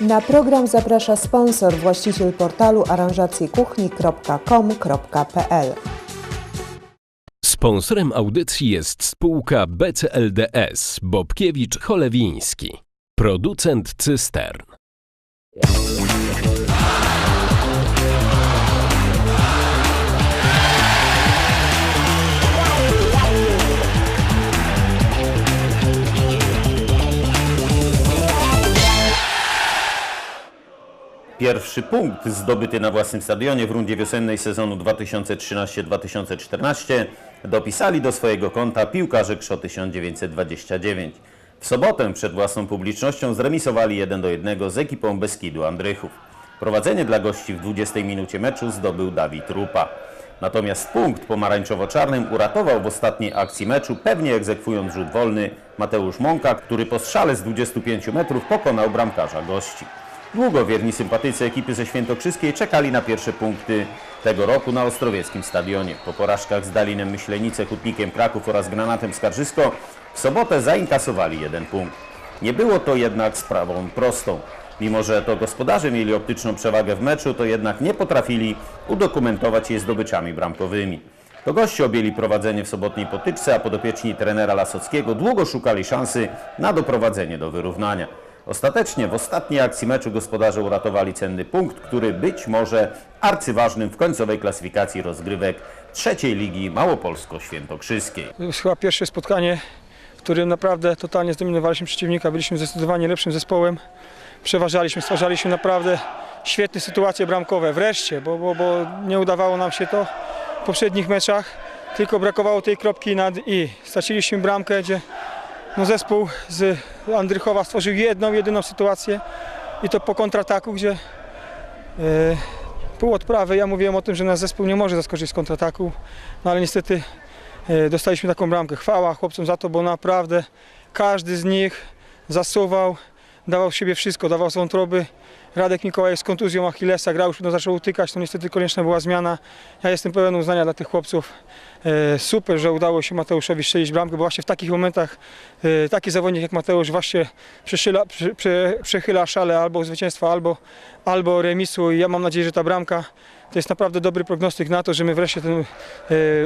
Na program zaprasza sponsor, właściciel portalu aranżacjekuchni.com.pl. Sponsorem audycji jest spółka BCLDS Bobkiewicz Cholewiński, producent cystern. Pierwszy punkt zdobyty na własnym stadionie w rundzie wiosennej sezonu 2013-2014 dopisali do swojego konta piłkarze KSZO 1929. W sobotę przed własną publicznością zremisowali 1 do 1 z ekipą Beskidu Andrychów. Prowadzenie dla gości w 20 minucie meczu zdobył Dawid Rupa. Natomiast punkt pomarańczowo-czarnym uratował w ostatniej akcji meczu, pewnie egzekwując rzut wolny, Mateusz Mąka, który po strzale z 25 metrów pokonał bramkarza gości. Długo wierni sympatycy ekipy ze Świętokrzyskiej czekali na pierwsze punkty tego roku na Ostrowieckim Stadionie. Po porażkach z Dalinem Myślenice, Hutnikiem Kraków oraz Granatem Skarżysko w sobotę zainkasowali jeden punkt. Nie było to jednak sprawą prostą. Mimo, że to gospodarze mieli optyczną przewagę w meczu, to jednak nie potrafili udokumentować je zdobyczami bramkowymi. To goście objęli prowadzenie w sobotniej potyczce, a podopieczni trenera Lasockiego długo szukali szansy na doprowadzenie do wyrównania. Ostatecznie w ostatniej akcji meczu gospodarze uratowali cenny punkt, który być może arcyważnym w końcowej klasyfikacji rozgrywek trzeciej ligi Małopolsko-Świętokrzyskiej. Chyba pierwsze spotkanie, w którym naprawdę totalnie zdominowaliśmy przeciwnika. Byliśmy zdecydowanie lepszym zespołem. Przeważaliśmy, stwarzaliśmy naprawdę świetne sytuacje bramkowe. Wreszcie, bo, bo, bo nie udawało nam się to w poprzednich meczach. Tylko brakowało tej kropki nad i. Straciliśmy bramkę, gdzie no zespół z Andrychowa stworzył jedną, jedyną sytuację i to po kontrataku, gdzie e, pół odprawy ja mówiłem o tym, że nasz zespół nie może zaskoczyć z kontrataku, no ale niestety e, dostaliśmy taką bramkę. Chwała chłopcom za to, bo naprawdę każdy z nich zasuwał, dawał siebie wszystko, dawał wątroby. Radek Mikołaj z kontuzją Achillesa grał, już zaczął utykać, to niestety konieczna była zmiana. Ja jestem pełen uznania dla tych chłopców. E, Super, że udało się Mateuszowi strzelić bramkę, bo właśnie w takich momentach e, taki zawodnik jak Mateusz właśnie przeszyla, przy, przy, przechyla szale albo zwycięstwa, albo, albo remisu. I ja mam nadzieję, że ta bramka to jest naprawdę dobry prognostyk na to, że my wreszcie ten, e,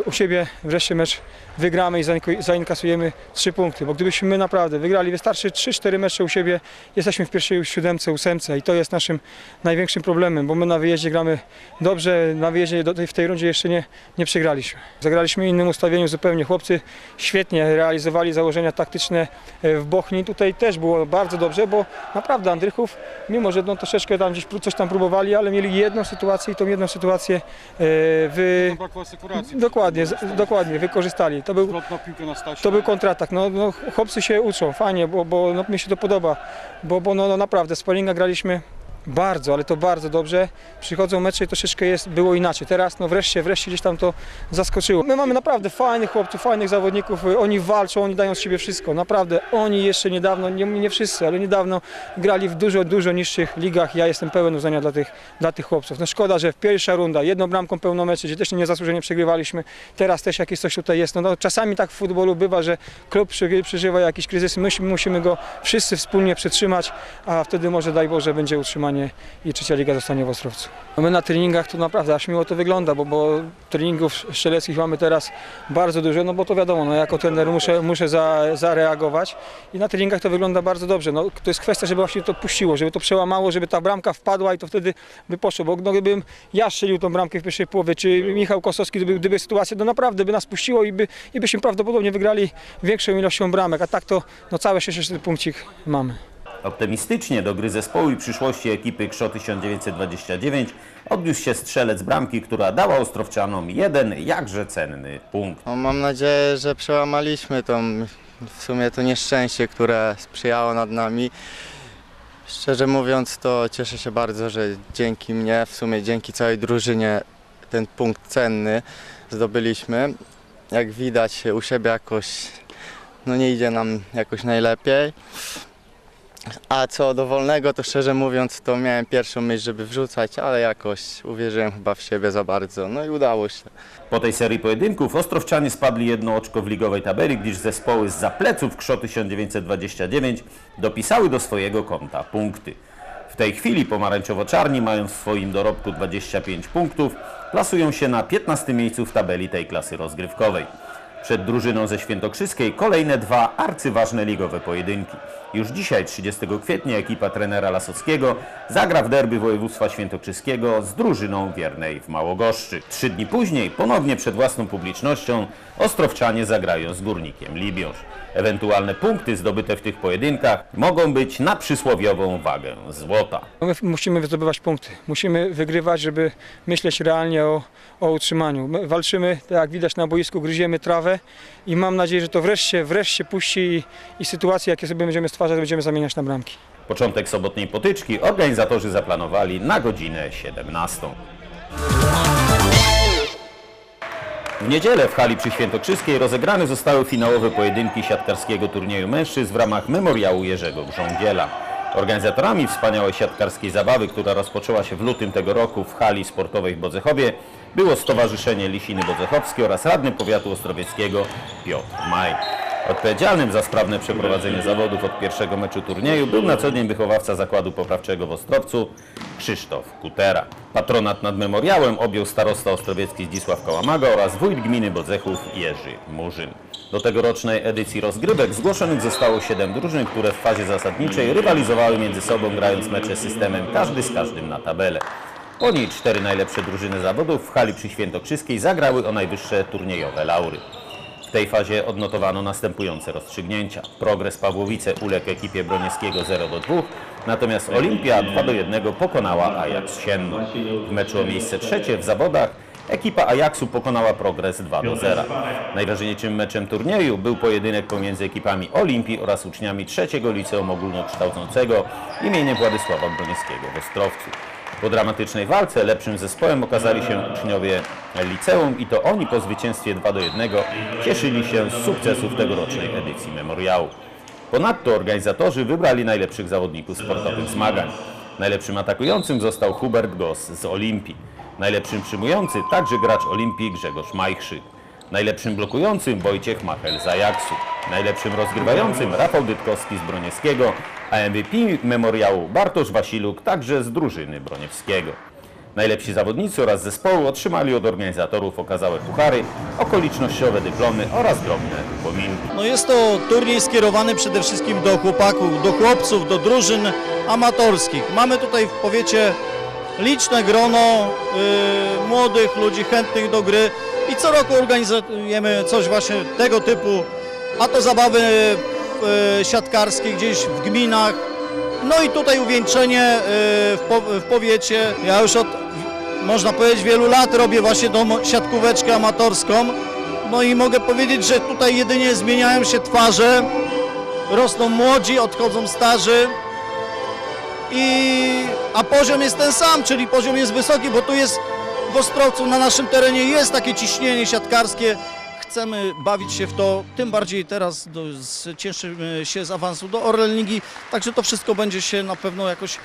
u siebie wreszcie mecz wygramy i zainkasujemy trzy punkty, bo gdybyśmy my naprawdę wygrali, wystarczy 3-4 mecze u siebie, jesteśmy w pierwszej siódemce, ósemce i to jest naszym największym problemem, bo my na wyjeździe gramy dobrze, na wyjeździe w tej rundzie jeszcze nie, nie przegraliśmy. Zagraliśmy innym ustawieniu zupełnie, chłopcy świetnie realizowali założenia taktyczne e, w Bochni, tutaj też było bardzo dobrze, bo naprawdę Andrychów, mimo że no, troszeczkę tam gdzieś coś tam próbowali, ale mieli jedną sytuację i tą jedną sytuację e, wy... Dokładnie, dokładnie, wykorzystali. To był, to był kontratak. No, no, chłopcy się uczą, fajnie, bo, bo no, mi się to podoba. Bo, bo no, no naprawdę, z Polinga graliśmy bardzo, ale to bardzo dobrze. Przychodzą mecze i troszeczkę jest, było inaczej. Teraz no wreszcie, wreszcie gdzieś tam to zaskoczyło. My mamy naprawdę fajnych chłopców, fajnych zawodników. Oni walczą, oni dają z siebie wszystko. Naprawdę, oni jeszcze niedawno, nie, nie wszyscy, ale niedawno grali w dużo, dużo niższych ligach. Ja jestem pełen uznania dla tych, dla tych chłopców. No szkoda, że w pierwsza runda, jedną bramką pełno meczy, gdzie też niezasłużenie przegrywaliśmy. Teraz też jakieś coś tutaj jest. No, no, czasami tak w futbolu bywa, że klub przeżywa jakiś kryzys. My musimy go wszyscy wspólnie przetrzymać, a wtedy może daj Boże będzie utrzymanie i trzecia liga zostanie w Ostrowcu. No my na treningach to naprawdę aż miło to wygląda, bo, bo treningów strzeleckich mamy teraz bardzo dużo, no bo to wiadomo, no jako trener muszę, muszę za, zareagować i na treningach to wygląda bardzo dobrze. No, to jest kwestia, żeby właśnie to puściło, żeby to przełamało, żeby ta bramka wpadła i to wtedy by poszło, bo no, gdybym ja strzelił tą bramkę w pierwszej połowie, czy Michał Kosowski, gdyby, gdyby sytuacja, to naprawdę by nas puściło i, by, i byśmy prawdopodobnie wygrali większą ilością bramek, a tak to no, całe 6 punkcik mamy. Optymistycznie do gry zespołu i przyszłości ekipy KSZO 1929 odniósł się strzelec bramki, która dała Ostrowczanom jeden jakże cenny punkt. No, mam nadzieję, że przełamaliśmy tą, w sumie to nieszczęście, które sprzyjało nad nami. Szczerze mówiąc, to cieszę się bardzo, że dzięki mnie, w sumie dzięki całej drużynie, ten punkt cenny zdobyliśmy. Jak widać, u siebie jakoś no nie idzie nam jakoś najlepiej. A co do wolnego, to szczerze mówiąc, to miałem pierwszą myśl, żeby wrzucać, ale jakoś uwierzyłem chyba w siebie za bardzo. No i udało się. Po tej serii pojedynków Ostrowczanie spadli jedno oczko w ligowej tabeli, gdyż zespoły z zapleców KSZO 1929 dopisały do swojego konta punkty. W tej chwili pomarańczowo-czarni mają w swoim dorobku 25 punktów, plasują się na 15 miejscu w tabeli tej klasy rozgrywkowej. Przed drużyną ze Świętokrzyskiej kolejne dwa arcyważne ligowe pojedynki. Już dzisiaj, 30 kwietnia, ekipa trenera Lasockiego zagra w derby województwa świętokrzyskiego z drużyną wiernej w Małogoszczy. Trzy dni później, ponownie przed własną publicznością, Ostrowczanie zagrają z Górnikiem Libiąż. Ewentualne punkty zdobyte w tych pojedynkach mogą być na przysłowiową wagę złota. My musimy zdobywać punkty, musimy wygrywać, żeby myśleć realnie o, o utrzymaniu. My walczymy, tak jak widać na boisku, gryziemy trawę i mam nadzieję, że to wreszcie, wreszcie puści i, i sytuacje, jakie sobie będziemy stwarzać, będziemy zamieniać na bramki. Początek sobotniej potyczki organizatorzy zaplanowali na godzinę 17. W niedzielę w hali przy Świętokrzyskiej rozegrane zostały finałowe pojedynki siatkarskiego turnieju mężczyzn w ramach memoriału Jerzego Grządziela. Organizatorami wspaniałej siatkarskiej zabawy, która rozpoczęła się w lutym tego roku w hali sportowej w Bodzechowie, było Stowarzyszenie Lisiny Bodzechowskie oraz radny powiatu ostrowieckiego Piotr Maj. Odpowiedzialnym za sprawne przeprowadzenie zawodów od pierwszego meczu turnieju był na co dzień wychowawca zakładu poprawczego w Ostrowcu Krzysztof Kutera. Patronat nad memoriałem objął starosta ostrowiecki Zdzisław Kałamaga oraz wójt gminy Bodzechów Jerzy Murzyn. Do tegorocznej edycji rozgrywek zgłoszonych zostało 7 drużyn, które w fazie zasadniczej rywalizowały między sobą grając mecze systemem każdy z każdym na tabelę. Po niej cztery najlepsze drużyny zawodów w hali przy Świętokrzyskiej zagrały o najwyższe turniejowe laury. W tej fazie odnotowano następujące rozstrzygnięcia. Progres Pawłowice uległ ekipie Broniewskiego 0 do 2, natomiast Olimpia 2 do 1 pokonała Ajax Sienno. W meczu o miejsce trzecie w zawodach ekipa Ajaxu pokonała Progres 2 do 0. Najważniejszym meczem turnieju był pojedynek pomiędzy ekipami Olimpii oraz uczniami trzeciego liceum ogólnokształcącego imienia Władysława Broniewskiego w Ostrowcu. Po dramatycznej walce lepszym zespołem okazali się uczniowie liceum i to oni po zwycięstwie 2 do 1 cieszyli się z sukcesów tegorocznej edycji memoriału. Ponadto organizatorzy wybrali najlepszych zawodników sportowych zmagań. Najlepszym atakującym został Hubert Goss z Olimpii. Najlepszym przyjmujący także gracz Olimpii Grzegorz Majchrzyk. Najlepszym blokującym Wojciech Machel z Ajaxu. Najlepszym rozgrywającym Rafał Dytkowski z Broniewskiego, a MVP memoriału Bartosz Wasiluk także z drużyny Broniewskiego. Najlepsi zawodnicy oraz zespołu otrzymali od organizatorów okazałe puchary, okolicznościowe dyplomy oraz drobne upominki. No jest to turniej skierowany przede wszystkim do chłopaków, do chłopców, do drużyn amatorskich. Mamy tutaj w powiecie liczne grono y, młodych ludzi chętnych do gry i co roku organizujemy coś właśnie tego typu, a to zabawy y, siatkarskie gdzieś w gminach. No i tutaj uwieńczenie po, w powiecie. Ja już od, można powiedzieć, wielu lat robię właśnie tą siatkóweczkę amatorską. No i mogę powiedzieć, że tutaj jedynie zmieniają się twarze, rosną młodzi, odchodzą starzy. I, a poziom jest ten sam, czyli poziom jest wysoki, bo tu jest w Ostrowcu, na naszym terenie jest takie ciśnienie siatkarskie. Chcemy bawić się w to, tym bardziej teraz do, z, cieszymy się z awansu do Orlen Ligi, także to wszystko będzie się na pewno jakoś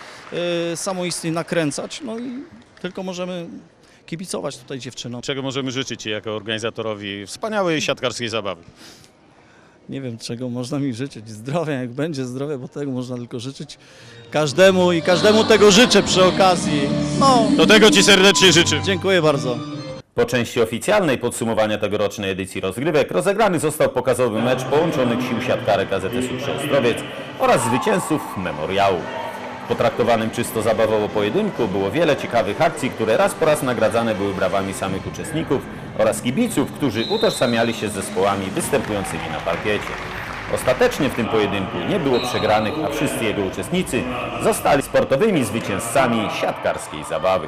e, samoistnie nakręcać. No i tylko możemy kibicować tutaj dziewczynom. Czego możemy życzyć jako organizatorowi wspaniałej siatkarskiej zabawy? Nie wiem, czego można mi życzyć. Zdrowia, jak będzie zdrowie, bo tego można tylko życzyć każdemu i każdemu tego życzę przy okazji. No, Do tego Ci serdecznie życzę. dziękuję bardzo. Po części oficjalnej podsumowania tegorocznej edycji rozgrywek rozegrany został pokazowy mecz połączonych sił siatkarek AZS-u przy Ostrowiec oraz zwycięzców memoriału. W potraktowanym czysto zabawowo pojedynku było wiele ciekawych akcji, które raz po raz nagradzane były brawami samych uczestników oraz kibiców, którzy utożsamiali się z zespołami występującymi na parkiecie. Ostatecznie w tym pojedynku nie było przegranych, a wszyscy jego uczestnicy zostali sportowymi zwycięzcami siatkarskiej zabawy.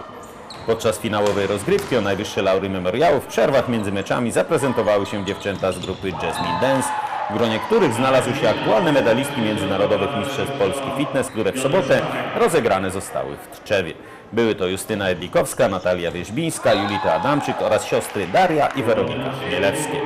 Podczas finałowej rozgrywki o najwyższe laury memoriału w przerwach między meczami zaprezentowały się dziewczęta z grupy Jasmine Dance, w gronie których znalazły się aktualne medalistki międzynarodowych mistrzostw Polski Fitness, które w sobotę rozegrane zostały w Tczewie. Były to Justyna Edlikowska, Natalia Wierzbińska, Julita Adamczyk oraz siostry Daria i Weronika Chmielewskie.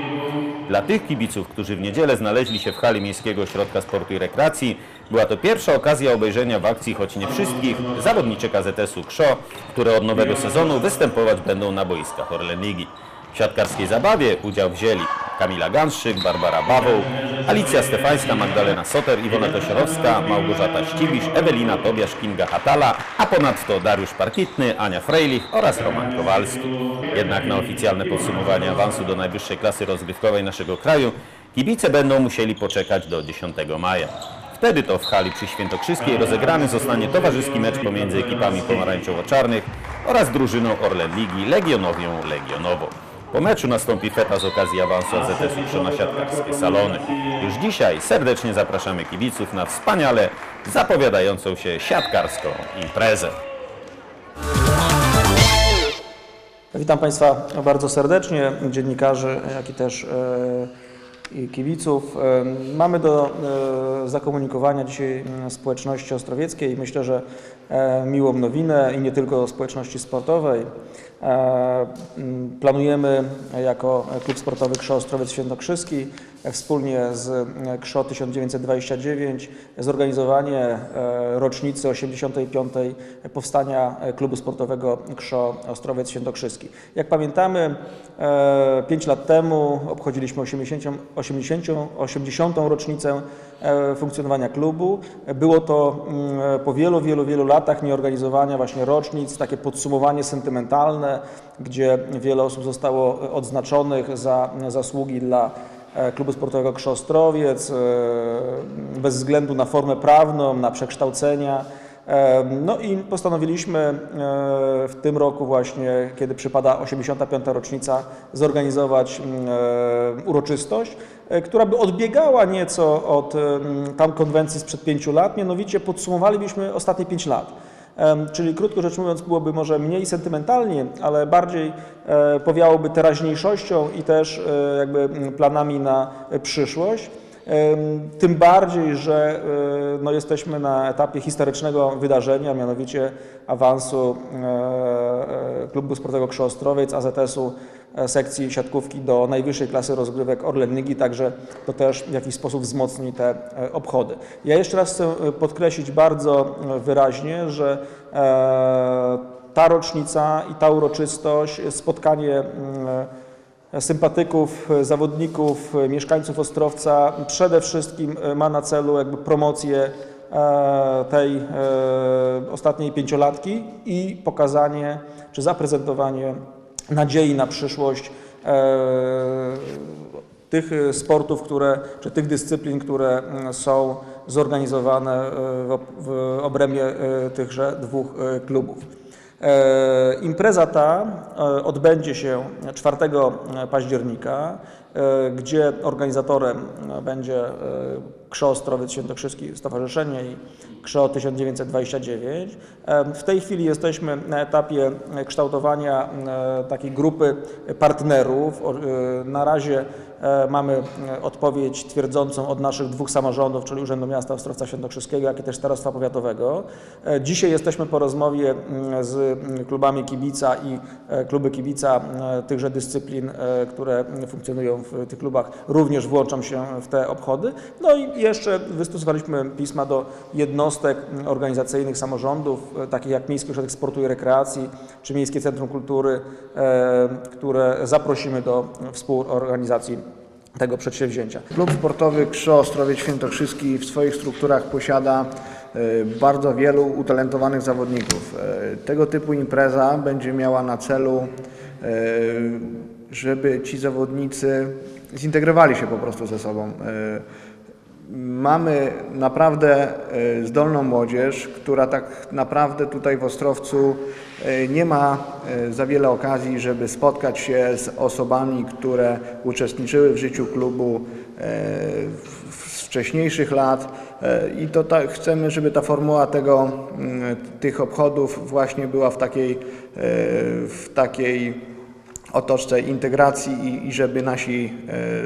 Dla tych kibiców, którzy w niedzielę znaleźli się w hali Miejskiego Ośrodka Sportu i Rekreacji, była to pierwsza okazja obejrzenia w akcji, choć nie wszystkich, zawodniczek AZS-u KSZO, które od nowego sezonu występować będą na boiskach Orlen Ligi. W siatkarskiej zabawie udział wzięli Kamila Ganszyk, Barbara Bawoł, Alicja Stefańska, Magdalena Soter, Iwona Tosiorowska, Małgorzata Ściwisz, Ewelina Tobiasz, Kinga Hatala, a ponadto Dariusz Parkitny, Ania Frejlich oraz Roman Kowalski. Jednak na oficjalne podsumowanie awansu do najwyższej klasy rozgrywkowej naszego kraju kibice będą musieli poczekać do 10 maja. Wtedy to w hali przy Świętokrzyskiej rozegrany zostanie towarzyski mecz pomiędzy ekipami pomarańczowo-czarnych oraz drużyną Orlen Ligi Legionowią Legionową. Po meczu nastąpi feta z okazji awansu AZS-u na siatkarskie salony. Już dzisiaj serdecznie zapraszamy kibiców na wspaniale zapowiadającą się siatkarską imprezę. Witam Państwa bardzo serdecznie, dziennikarzy, jak i też e, i kibiców. E, Mamy do e, zakomunikowania dzisiaj społeczności ostrowieckiej, myślę, że e, miłą nowinę i nie tylko społeczności sportowej. Planujemy jako Klub Sportowy KSZO Ostrowiec Świętokrzyski wspólnie z e, KSZO 1929 zorganizowanie e, rocznicy 85. powstania e, Klubu Sportowego KSZO Ostrowiec Świętokrzyski. Jak pamiętamy, 5 lat temu obchodziliśmy 80, 80, 80. rocznicę funkcjonowania klubu. Było to mm, po wielu, wielu, wielu latach nieorganizowania właśnie rocznic, takie podsumowanie sentymentalne, gdzie wiele osób zostało odznaczonych za zasługi dla Klubu Sportowego KSZO Ostrowiec, e, bez względu na formę prawną, na przekształcenia. E, No i postanowiliśmy e, w tym roku właśnie, kiedy przypada 85. rocznica, zorganizować e, uroczystość, e, która by odbiegała nieco od tam konwencji sprzed pięciu lat, mianowicie podsumowalibyśmy ostatnie pięć lat. Czyli krótko rzecz mówiąc, byłoby może mniej sentymentalnie, ale bardziej e, powiałoby teraźniejszością i też e, jakby mm, planami na przyszłość. Tym bardziej, że e, no, jesteśmy na etapie historycznego wydarzenia, mianowicie awansu Klubu Sportowego KSZO Ostrowiec, AZS-u sekcji siatkówki do najwyższej klasy rozgrywek Orlen Ligi, także to też w jakiś sposób wzmocni te e, obchody. Ja jeszcze raz chcę e, podkreślić bardzo e, wyraźnie, że e, ta rocznica i ta uroczystość, spotkanie sympatyków, zawodników, mieszkańców Ostrowca przede wszystkim ma na celu jakby promocję e, tej e, ostatniej pięciolatki i pokazanie czy zaprezentowanie nadziei na przyszłość e, tych sportów, które, czy tych dyscyplin, które mm, są zorganizowane e, w, ob- w obrębie e, tychże dwóch e, klubów. E, Impreza ta e, odbędzie się 4 października, e, gdzie organizatorem e, będzie e, KSZO Ostrowiec Świętokrzyski Stowarzyszenie i KSZO 1929. E, W tej chwili jesteśmy na etapie kształtowania e, takiej grupy partnerów. E, Na razie e, mamy e, odpowiedź twierdzącą od naszych dwóch samorządów, czyli Urzędu Miasta Ostrowca Świętokrzyskiego, jak i też Starostwa Powiatowego. E, Dzisiaj jesteśmy po rozmowie mm, z mm, klubami kibica i e, kluby kibica e, tychże dyscyplin, e, które mm, w tych klubach, również włączą się w te obchody. No i jeszcze wystosowaliśmy pisma do jednostek organizacyjnych samorządów, e, takich jak Miejski Ośrodek Sportu i Rekreacji czy Miejskie Centrum Kultury, e, które zaprosimy do współorganizacji tego przedsięwzięcia. Klub sportowy KSZO Ostrowiec Świętokrzyski w swoich strukturach posiada e, bardzo wielu utalentowanych zawodników. Tego typu impreza będzie miała na celu, żeby ci zawodnicy zintegrowali się po prostu ze sobą. E, Mamy naprawdę e, zdolną młodzież, która tak naprawdę tutaj w Ostrowcu e, nie ma za wiele okazji, żeby spotkać się z osobami, które uczestniczyły w życiu klubu z wcześniejszych lat i to tak chcemy, żeby ta formuła tego, tych obchodów właśnie była w takiej, w takiej otoczce integracji i, i żeby nasi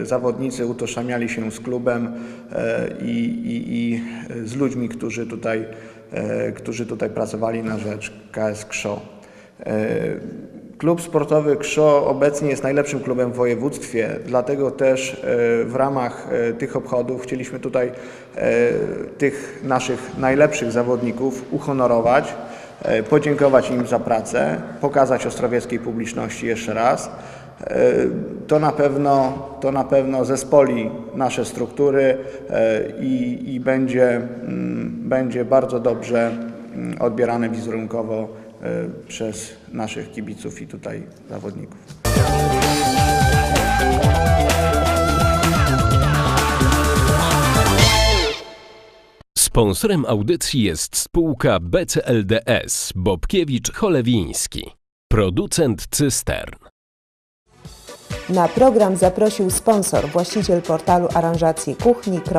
e, zawodnicy utożsamiali się z klubem e, i, i, z ludźmi, którzy tutaj, e, którzy tutaj pracowali na rzecz KS KSZO. E, Klub sportowy KSZO obecnie jest najlepszym klubem w województwie, dlatego też e, w ramach e, tych obchodów chcieliśmy tutaj tych naszych najlepszych zawodników uhonorować podziękować im za pracę, pokazać ostrowieckiej publiczności jeszcze raz To na pewno, to na pewno zespoli nasze struktury e, i, i będzie, mm, będzie bardzo dobrze mm, odbierane wizerunkowo e, przez naszych kibiców i tutaj zawodników. Sponsorem audycji jest spółka BCLDS Bobkiewicz Cholewiński. Producent cystern. Na program zaprosił sponsor, właściciel portalu aranżacji kuchni.com.pl.